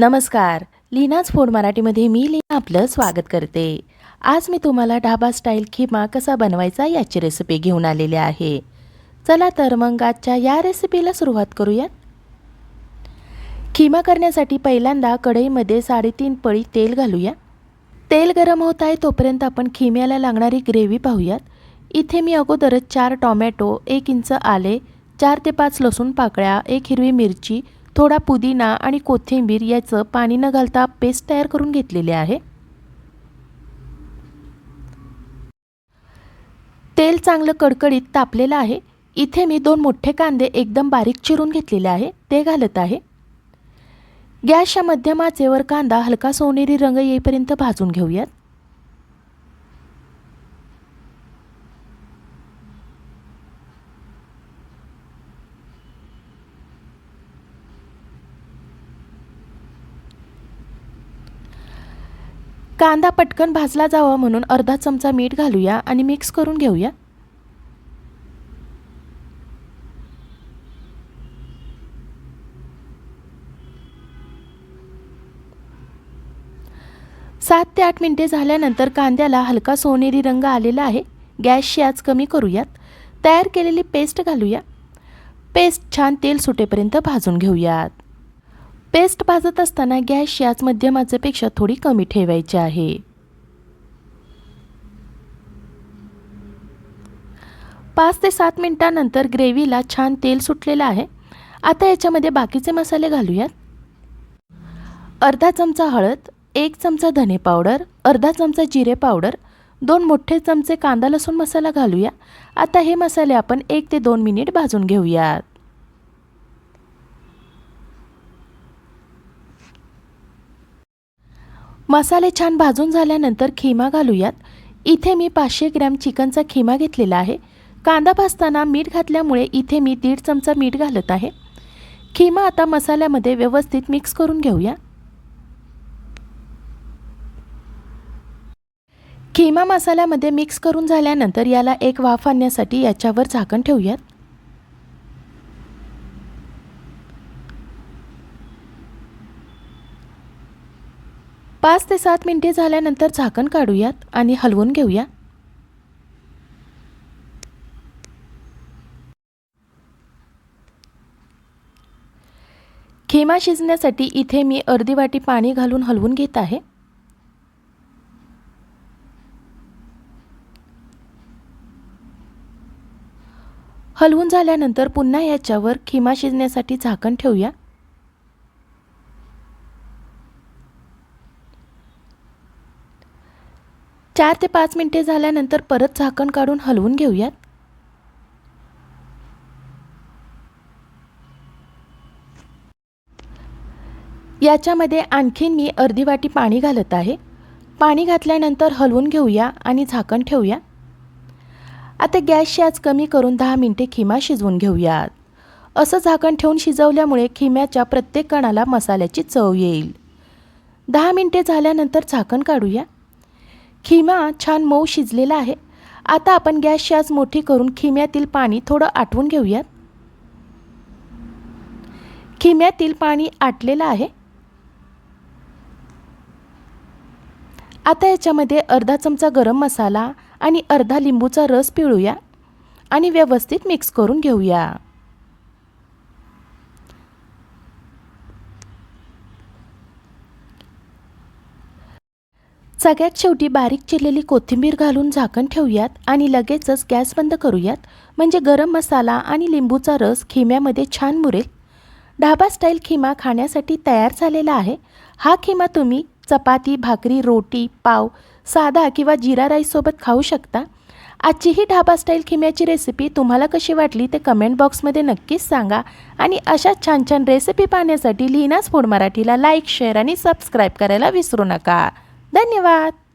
नमस्कार. लीनाच फूड मराठीमध्ये मी लीना आपलं स्वागत करते. आज मी तुम्हाला ढाबा स्टाईल खिमा कसा बनवायचा याची रेसिपी घेऊन आलेली आहे. चला तर मग आजच्या या रेसिपीला सुरुवात करूयात. खिमा करण्यासाठी पहिल्यांदा कढईमध्ये साडेतीन पळी तेल घालूया. तेल गरम होत आहे तोपर्यंत आपण खिम्याला लागणारी ग्रेव्ही पाहूयात. इथे मी अगोदरच चार टॉमॅटो एक इंच आले चार ते पाच लसूण पाकळ्या एक हिरवी मिरची थोडा पुदिना आणि कोथिंबीर याचं पाणी न घालता पेस्ट तयार करून घेतलेले आहे. तेल चांगलं कडकडीत तापलेलं आहे. इथे मी दोन मोठे कांदे एकदम बारीक चिरून घेतलेले आहे. ते घालत आहे. गॅसच्या मध्यमाचेवर कांदा हलका सोनेरी रंग येईपर्यंत भाजून घेऊयात. कांदा पटकन भाजला जावा म्हणून अर्धा चमचा मीठ घालूया आणि मिक्स करून घेऊया. सात ते आठ मिनटे झाल्यानंतर कांद्याला हलका सोनेरी रंग आलेला आहे. गॅसची आज कमी करूयात. तयार केलेली पेस्ट घालूया. पेस्ट छान तेल सुटेपर्यंत भाजून घेऊयात. पेस्ट भाजत असताना गॅस याच मध्यमाचेपेक्षा थोडी कमी ठेवायची आहे. पाच ते सात मिनटानंतर ग्रेव्हीला छान तेल सुटलेलं आहे. आता याच्यामध्ये बाकीचे मसाले घालूयात. अर्धा चमचा हळद एक चमचा धने पावडर अर्धा चमचा जिरे पावडर दोन मोठे चमचे कांदा लसूण मसाला घालूया. आता हे मसाले आपण एक ते दोन मिनिट भाजून घेऊयात. मसाले छान भाजून झाल्यानंतर खिमा घालूयात. इथे मी पाचशे ग्रॅम चिकनचा खिमा घेतलेला आहे. कांदा भाजताना मीठ घातल्यामुळे इथे मी दीड चमचा मीठ घालत आहे. खिमा आता मसाल्यामध्ये व्यवस्थित मिक्स करून घेऊया. खिमा मसाल्यामध्ये मिक्स करून झाल्यानंतर याला एक वाफ आणण्यासाठी याच्यावर झाकण ठेवूयात. पाच ते सात मिनटे झाल्यानंतर झाकण काढूयात आणि हलवून घेऊया. खेमा शिजण्यासाठी इथे मी अर्धी वाटी पाणी घालून हलवून घेत आहे. हलवून झाल्यानंतर पुन्हा याच्यावर खिमा शिजण्यासाठी झाकण ठेवूया. चार ते पाच मिनटे झाल्यानंतर परत झाकण काढून हलवून घेऊयात. याच्यामध्ये आणखीन मी अर्धी वाटी पाणी घालत आहे. पाणी घातल्यानंतर हलवून घेऊया आणि झाकण ठेवूया. आता गॅसची आज कमी करून दहा मिनटे खिमा शिजवून घेऊयात. असं झाकण ठेवून शिजवल्यामुळे खिम्याच्या प्रत्येक कणाला मसाल्याची चव येईल. दहा मिनटे झाल्यानंतर झाकण काढूया. खिमा छान मऊ शिजलेला आहे. आता आपण गॅसची आज मोठी करून खिम्यातील पाणी थोडं आटवून घेऊयात. खिम्यातील पाणी आटलेलं आहे. आता याच्यामध्ये अर्धा चमचा गरम मसाला आणि अर्धा लिंबूचा रस पिळूया आणि व्यवस्थित मिक्स करून घेऊया. सगळ्यात शेवटी बारीक चिरलेली कोथिंबीर घालून झाकण ठेवूयात आणि लगेचच गॅस बंद करूयात. म्हणजे गरम मसाला आणि लिंबूचा रस खिम्यामध्ये छान मुरेल. ढाबा स्टाईल खिमा खाण्यासाठी तयार झालेला आहे. हा खिमा तुम्ही चपाती भाकरी रोटी पाव साधा किंवा जिरा राईससोबत खाऊ शकता. आजची ही ढाबा स्टाईल खिम्याची रेसिपी तुम्हाला कशी वाटली ते कमेंट बॉक्समध्ये नक्कीच सांगा. आणि अशाच छान छान रेसिपी पाहण्यासाठी लिहिनाच फूड मराठीला लाईक शेअर आणि सबस्क्राईब करायला विसरू नका. धन्यवाद.